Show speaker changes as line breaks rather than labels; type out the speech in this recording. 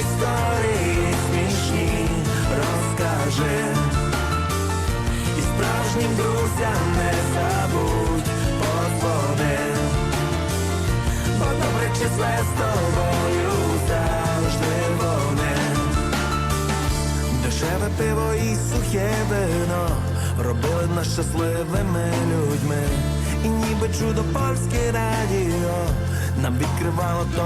історії смішні розкажи. І справжнім друзям не забудь подзвони. Бо добре числе з тобою завжди вони. Дешеве пиво і сухе вино робили нас щасливими людьми. І ніби чудо польське радіо нам відкривало то.